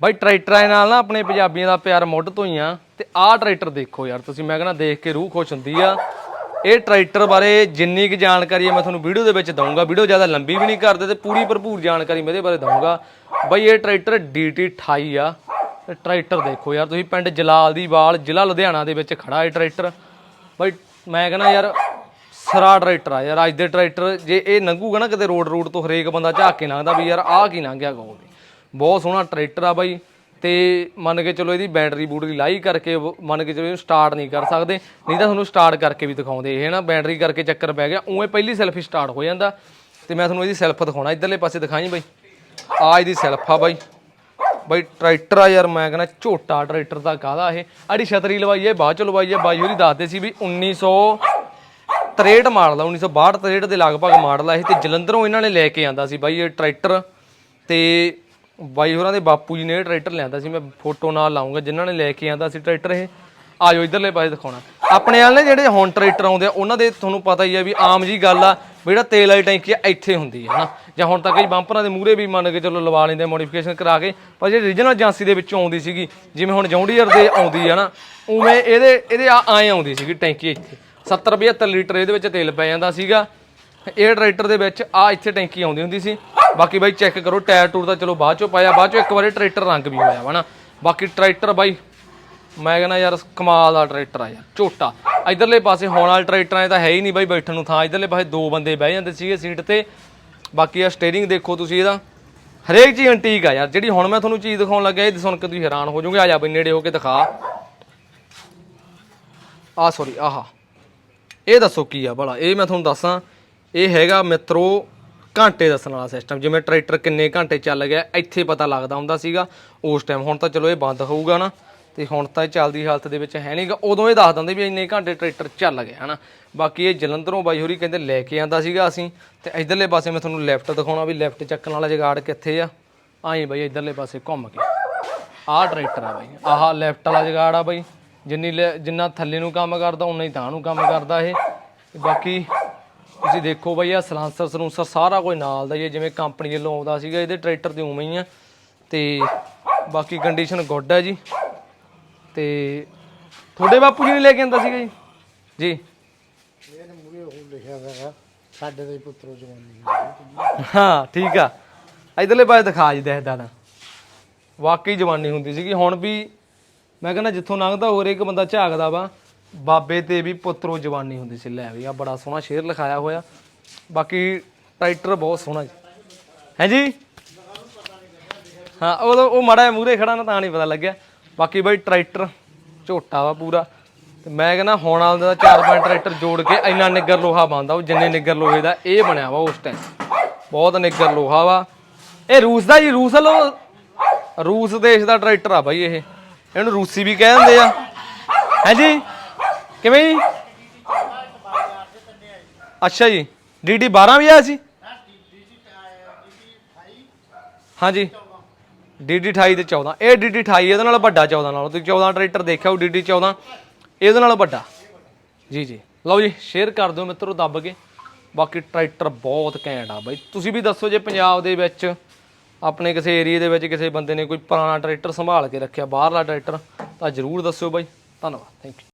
ਬਾਈ ਟਰੈਕਟਰਾਂ ਨਾਲ ਨਾ ਆਪਣੇ ਪੰਜਾਬੀਆਂ ਦਾ ਪਿਆਰ ਮੁੱਢ ਤੋਂ ਹੀ ਆ ਤੇ ਆਹ ਟਰੈਕਟਰ ਦੇਖੋ ਯਾਰ, ਤੁਸੀਂ ਮੈਂ ਕਹਿੰਦਾ ਦੇਖ ਕੇ ਰੂਹ ਖੁਸ਼ ਹੁੰਦੀ ਆ। ਇਹ ਟਰੈਕਟਰ ਬਾਰੇ ਜਿੰਨੀ ਕੁ ਜਾਣਕਾਰੀ ਹੈ ਮੈਂ ਤੁਹਾਨੂੰ ਵੀਡੀਓ ਦੇ ਵਿੱਚ ਦਊਂਗਾ। ਵੀਡੀਓ ਜ਼ਿਆਦਾ ਲੰਬੀ ਵੀ ਨਹੀਂ ਕਰਦੇ ਤੇ ਪੂਰੀ ਭਰਪੂਰ ਜਾਣਕਾਰੀ ਮੈਂ ਇਹਦੇ ਬਾਰੇ ਦਊਂਗਾ। ਬਾਈ ਇਹ ਟਰੈਕਟਰ DT 28 ਆ। ਤੇ ਟਰੈਕਟਰ ਦੇਖੋ ਯਾਰ, ਤੁਸੀਂ ਪਿੰਡ ਜਲਾਲ ਦੀ ਵਾਲ, ਜ਼ਿਲ੍ਹਾ ਲੁਧਿਆਣਾ ਦੇ ਵਿੱਚ ਖੜਾ ਇਹ ਟਰੈਕਟਰ। ਬਾਈ ਮੈਂ ਕਹਿੰਦਾ ਯਾਰ, ਸਰਾ ਟਰੈਕਟਰ ਆ ਯਾਰ, ਅੱਜ ਦੇ ਟਰੈਕਟਰ ਜੇ ਇਹ ਲੰਘੂਗਾ ਨਾ ਕਿਤੇ ਰੋਡ ਰੂਟ ਤੋਂ ਹਰੇਕ ਬੰਦਾ ਝਾਕ ਕੇ ਲੰਘਦਾ ਵੀ ਯਾਰ ਆਹ ਕੀ ਲੰਘਿਆ ਗਿਆ ਬਹੁਤ ਸੋਹਣਾ ਟਰੈਕਟਰ ਆ ਬਾਈ। ਤੇ ਮੰਨ ਕੇ ਚਲੋ ਇਹਦੀ ਬੈਟਰੀ ਬੂਟਰੀ ਲਾਈ ਕਰਕੇ ਮੰਨ ਕੇ ਚਲੋ ਇਹਨੂੰ ਸਟਾਰਟ ਨਹੀਂ ਕਰ ਸਕਦੇ। ਨਹੀਂ ਤਾਂ ਤੁਹਾਨੂੰ ਸਟਾਰਟ ਕਰਕੇ ਵੀ ਦਿਖਾਉਂਦੇ। ਇਹ ਨਾ ਬੈਟਰੀ ਕਰਕੇ ਚੱਕਰ ਪੈ ਗਿਆ। ਉਵੇਂ ਪਹਿਲੀ ਸੈਲਫ ਹੀ ਸਟਾਰਟ ਹੋ ਜਾਂਦਾ। ਤੇ ਮੈਂ ਤੁਹਾਨੂੰ ਇਹਦੀ ਸੈਲਫ ਦਿਖਾਉਣਾ। ਇਧਰਲੇ ਪਾਸੇ ਦਿਖਾਈ ਬਾਈ। ਆ ਇਹਦੀ ਸੈਲਫ ਆ ਬਾਈ। ਬਾਈ ਟਰੈਕਟਰ ਆ ਯਾਰ, ਮੈਂ ਕਹਿੰਦਾ ਝੋਟਾ ਟਰੈਕਟਰ ਦਾ ਕਾਹਦਾ ਇਹ? ਆੜੀ ਛਤਰੀ ਲਵਾਈ ਹੈ ਬਾਅਦ ਚ ਲਵਾਈ ਹੈ ਬਾਈ ਹੋਰੀ ਦੱਸਦੇ ਸੀ ਵੀ 1900 63 ਮਾਡਲ ਆ 1962 63 ਦੇ ਲਗਭਗ ਮਾਡਲ ਆ ਇਹ। ਤੇ ਜਲੰਧਰੋਂ ਇਹਨਾਂ ਨੇ ਲੈ ਕੇ ਆਂਦਾ ਸੀ ਬਾਈ ਇਹ ਟਰੈਕਟਰ। ਤੇ ਬਾਈ ਹੋਰਾਂ ਦੇ ਬਾਪੂ ਜੀ ਨੇ ਇਹ ਟਰੈਕਟਰ ਲਿਆਂਦਾ ਸੀ, ਮੈਂ ਫੋਟੋ ਨਾਲ ਲਾਉਂਗਾ, ਜਿਨ੍ਹਾਂ ਨੇ ਲੈ ਕੇ ਆਂਦਾ ਸੀ ਟਰੈਕਟਰ ਇਹ। ਆਜੋ, ਇਧਰਲੇ ਪਾਸੇ ਦਿਖਾਉਣਾ। ਆਪਣੇ ਵਾਲੇ ਨੇ ਜਿਹੜੇ ਹੁਣ ਟਰੈਕਟਰ ਆਉਂਦੇ ਆ, ਉਹਨਾਂ ਦੇ ਤੁਹਾਨੂੰ ਪਤਾ ਹੀ ਆ ਵੀ ਆਮ ਜੀ ਗੱਲ ਆ, ਵੀ ਜਿਹੜਾ ਤੇਲ ਵਾਲੀ ਟੈਂਕੀ ਆ, ਇੱਥੇ ਹੁੰਦੀ ਹੈ ਹਨਾ? ਜਾਂ ਹੁਣ ਤਾਂ ਕਈ ਬੰਪਰਾਂ ਦੇ ਮੂਹਰੇ ਵੀ ਮੰਨ ਕੇ ਚਲੋ ਲਵਾ ਲੈਂਦੇ ਮੋਡੀਫਿਕੇਸ਼ਨ ਕਰਾ ਕੇ, ਪਰ ਜਿਹੜੀ ਰੀਜਨਲ ਏਜੰਸੀ ਦੇ ਵਿੱਚੋਂ ਆਉਂਦੀ ਸੀਗੀ, ਜਿਵੇਂ ਹੁਣ ਜੌਂਡੀਅਰ ਦੇ ਆਉਂਦੀ ਹੈ ਨਾ ਉਵੇਂ ਇਹਦੇ ਇਹਦੇ ਆ ਆਏ ਆਉਂਦੀ ਸੀਗੀ ਟੈਂਕੀ ਇੱਥੇ। 70 72 ਲੀਟਰ ਇਹਦੇ ਵਿੱਚ ਤੇਲ ਪੈ ਜਾਂਦਾ ਸੀਗਾ। ਇਹ ਟਰੈਕਟਰ ਦੇ ਵਿੱਚ ਆ ਇੱਥੇ ਟੈਂਕੀ ਆਉਂਦੀ ਹੁੰਦੀ ਸੀ। ਬਾਕੀ ਬਾਈ ਚੈੱਕ ਕਰੋ ਟਾਇਰ ਟੂਰ ਤਾਂ ਚਲੋ ਬਾਅਦ ਚੋਂ ਪਾਇਆ, ਬਾਅਦ ਚੋਂ ਇੱਕ ਵਾਰੀ ਟਰੈਕਟਰ ਰੰਗ ਵੀ ਹੋਇਆ ਵਾ ਨਾ। ਬਾਕੀ ਟਰੈਕਟਰ ਬਾਈ, ਮੈਂ ਕਹਿੰਦਾ ਯਾਰ ਕਮਾਲ ਦਾ ਟਰੈਕਟਰ ਆ ਯਾਰ, ਝੋਟਾ। ਇਧਰਲੇ ਪਾਸੇ ਹੋਣ ਵਾਲੇ ਟਰੈਕਟਰਾਂ 'ਚ ਤਾਂ ਹੈ ਹੀ ਨਹੀਂ ਬਾਈ ਬੈਠਣ ਨੂੰ ਥਾਂ। ਇਧਰਲੇ ਪਾਸੇ ਦੋ ਬੰਦੇ ਬਹਿ ਜਾਂਦੇ ਸੀਗੇ ਸੀਟ ਤੇ। ਬਾਕੀ ਆ ਸਟੀਅਰਿੰਗ ਦੇਖੋ ਤੁਸੀਂ ਇਹਦਾ। ਹਰੇਕ ਚੀਜ਼ ਐਂਟੀਕ ਆ ਯਾਰ, ਜਿਹੜੀ ਹੁਣ ਮੈਂ ਤੁਹਾਨੂੰ ਚੀਜ਼ ਦਿਖਾਉਣ ਲੱਗਿਆ, ਇਹ ਸੁਣ ਕੇ ਤੁਸੀਂ ਹੈਰਾਨ ਹੋ ਜਾਓਗੇ। ਆ ਜਾ ਬਈ, ਨੇੜੇ ਹੋ ਕੇ ਦਿਖਾ। ਆ ਸੌਰੀ ਆਹਾ। ਇਹ ਦੱਸੋ ਕੀ ਆ ਭਲਾ? ਇਹ ਮੈਂ ਤੁਹਾਨੂੰ ਦੱਸਾਂ, ਇਹ ਹੈਗਾ ਮਿੱਤਰੋ ਘੰਟੇ ਦੱਸਣ ਵਾਲਾ ਸਿਸਟਮ ਜਿਵੇਂ ਟਰੈਕਟਰ ਕਿੰਨੇ ਘੰਟੇ ਚੱਲ ਗਿਆ, ਇੱਥੇ ਪਤਾ ਲੱਗਦਾ ਹੁੰਦਾ ਸੀਗਾ। ਉਸ ਟਾਈਮ ਹੁਣ ਤਾਂ ਚਲੋ ਇਹ ਬੰਦ ਹੋਊਗਾ ਨਾ, ਤੇ ਹੁਣ ਤਾਂ ਇਹ ਚੱਲਦੀ ਹਾਲਤ ਦੇ ਵਿੱਚ ਹੈ ਨਹੀਂਗਾ। ਉਦੋਂ ਇਹ ਦੱਸ ਦਿੰਦੇ ਵੀ ਇੰਨੇ ਘੰਟੇ ਟਰੈਕਟਰ ਚੱਲ ਗਿਆ, ਹਨਾ। ਬਾਕੀ ਇਹ ਜਲੰਧਰੋਂ ਬਾਈ ਹੋਰੀ ਕਹਿੰਦੇ ਲੈ ਕੇ ਆਂਦਾ ਸੀਗਾ ਅਸੀਂ, ਤੇ ਇਧਰਲੇ ਪਾਸੇ ਮੈਂ ਤੁਹਾਨੂੰ ਲੈਫਟ ਦਿਖਾਉਣਾ ਵੀ ਲੈਫਟ ਚੱਕਣ ਵਾਲਾ ਜਗਾੜ ਕਿੱਥੇ ਆ। ਆਈ ਬਾਈ, ਇਧਰਲੇ ਪਾਸੇ ਘੁੰਮ ਕੇ। ਆਹ ਟਰੈਕਟਰ ਆ ਬਾਈ, ਆਹ ਲੈਫਟ ਵਾਲਾ ਜਗਾੜ ਆ ਬਾਈ। ਜਿੰਨੀ ਲੈ- ਜਿੰਨਾ ਥੱਲੇ ਨੂੰ ਕੰਮ ਕਰਦਾ ਉਨਾ ਹੀ ਤਾਂ ਨੂੰ ਕੰਮ ਕਰਦਾ ਇਹ। ਬਾਕੀ ਤੁਸੀਂ ਦੇਖੋ ਬਾਈ ਆ ਸਲਾਂਸਰ ਸਲੂਂਸਰ ਸਾਰਾ ਕੁਝ ਨਾਲ ਦਾ ਹੀ ਹੈ, ਜਿਵੇਂ ਕੰਪਨੀ ਵੱਲੋਂ ਆਉਂਦਾ ਸੀਗਾ ਇਹਦੇ ਟਰੈਕਟਰ ਦੇ ਉਵੇਂ ਹੀ ਆ। ਤੇ ਬਾਕੀ ਕੰਡੀਸ਼ਨ ਗੁੱਡ ਹੈ ਜੀ। ਤੇ ਤੁਹਾਡੇ ਬਾਪੂ ਜੀ ਨੇ ਲੈ ਕੇ ਆਂਦਾ ਸੀਗਾ ਜੀ? ਜੀ। ਇਹਨੇ ਮੂਰੇ ਉਹ ਲਿਖਿਆ ਹੋਇਆ ਸਾਡੇ ਦੇ ਪੁੱਤਰੋ ਜਵਾਨੀ। ਹਾਂ ਠੀਕ ਆ। ਇਧਰਲੇ ਪਾਸੇ ਦਿਖਾ ਜੀ ਦੇਖਦਾ ਨਾ ਵਾਕਈ ਜਵਾਨੀ ਹੁੰਦੀ ਸੀਗੀ। ਹੁਣ ਵੀ ਮੈਂ ਕਹਿੰਦਾ ਜਿੱਥੋਂ ਲੰਘਦਾ ਹੋਰ ਇੱਕ ਬੰਦਾ ਝਾਕਦਾ ਵਾ। ਬਾਬੇ ਤੇ ਵੀ ਪੁੱਤਰੋ ਜਵਾਨੀ ਹੁੰਦੀ ਸੀ, ਲੈ ਵੀ ਆ ਬੜਾ ਸੋਹਣਾ ਸ਼ੇਰ ਲਿਖਾਇਆ ਹੋਇਆ। ਬਾਕੀ ਟਰੈਕਟਰ ਬਹੁਤ ਸੋਹਣਾ ਜੀ। ਹੈਂਜੀ ਹਾਂ, ਉਹ ਉਹ ਮੜਾ ਮੂਰੇ ਖੜਾ ਨਾ ਤਾਂ ਨਹੀਂ ਪਤਾ ਲੱਗਿਆ। ਬਾਕੀ ਬਾਈ ਟਰੈਕਟਰ ਝੋਟਾ ਵਾ ਪੂਰਾ। ਤੇ ਮੈਂ ਕਹਿੰਦਾ ਹੁਣ ਵਾਲੇ ਦਾ ਚਾਰ ਪੰਜ ਟਰੈਕਟਰ ਜੋੜ ਕੇ ਇੰਨਾ ਨਿੱਗਰ ਲੋਹਾ ਬਣਦਾ, ਉਹ ਜਿੰਨੇ ਨਿੱਗਰ ਲੋਹੇ ਦਾ ਇਹ ਬਣਿਆ ਵਾ ਉਸ ਟਾਈਮ ਬਹੁਤ ਨਿੱਗਰ ਲੋਹਾ ਵਾ। ਇਹ ਰੂਸ ਦਾ ਜੀ, ਰੂਸ ਵੱਲੋਂ ਰੂਸ ਦੇਸ਼ ਦਾ ਟਰੈਕਟਰ ਆ ਬਾਈ ਇਹ। ਇਹਨੂੰ ਰੂਸੀ ਵੀ ਕਹਿ ਦਿੰਦੇ ਆ ਹੈਂਜੀ ਕਿਵੇਂ ਜੀ? ਅੱਛਾ ਜੀ ਡੀਡੀ 12 ਵੀ ਆਇਆ ਸੀ? ਹਾਂਜੀ। ਡੀਡੀ 28 ਤੇ 14 ਇਹ ਡੀਡੀ 28 ਇਹਦੇ ਨਾਲ ਵੱਡਾ 14 ਨਾਲੋਂ। ਤੁਸੀਂ 14 ਟਰੈਕਟਰ ਦੇਖਿਆ ਉਹ ਡੀਡੀ 14 ਇਹਦੇ ਨਾਲ ਵੱਡਾ। ਜੀ ਜੀ। ਲਓ ਜੀ ਸ਼ੇਅਰ ਕਰ ਦਿਓ ਮਿੱਤਰੋ, ਦੱਬ ਕੇ। ਬਾਕੀ ਟਰੈਕਟਰ ਬਹੁਤ ਘੈਂਟ ਆ ਬਾਈ। ਤੁਸੀਂ ਵੀ ਦੱਸੋ ਜੇ ਪੰਜਾਬ ਦੇ ਵਿੱਚ, ਆਪਣੇ ਕਿਸੇ ਏਰੀਆ ਦੇ ਵਿੱਚ ਕਿਸੇ ਬੰਦੇ ਨੇ ਕੋਈ ਪੁਰਾਣਾ ਟਰੈਕਟਰ ਸੰਭਾਲ ਕੇ ਰੱਖਿਆ, ਬਾਹਰਲਾ ਟਰੈਕਟਰ, ਤਾਂ ਜਰੂਰ ਦੱਸਿਓ ਬਾਈ। ਧੰਨਵਾਦ। Thank you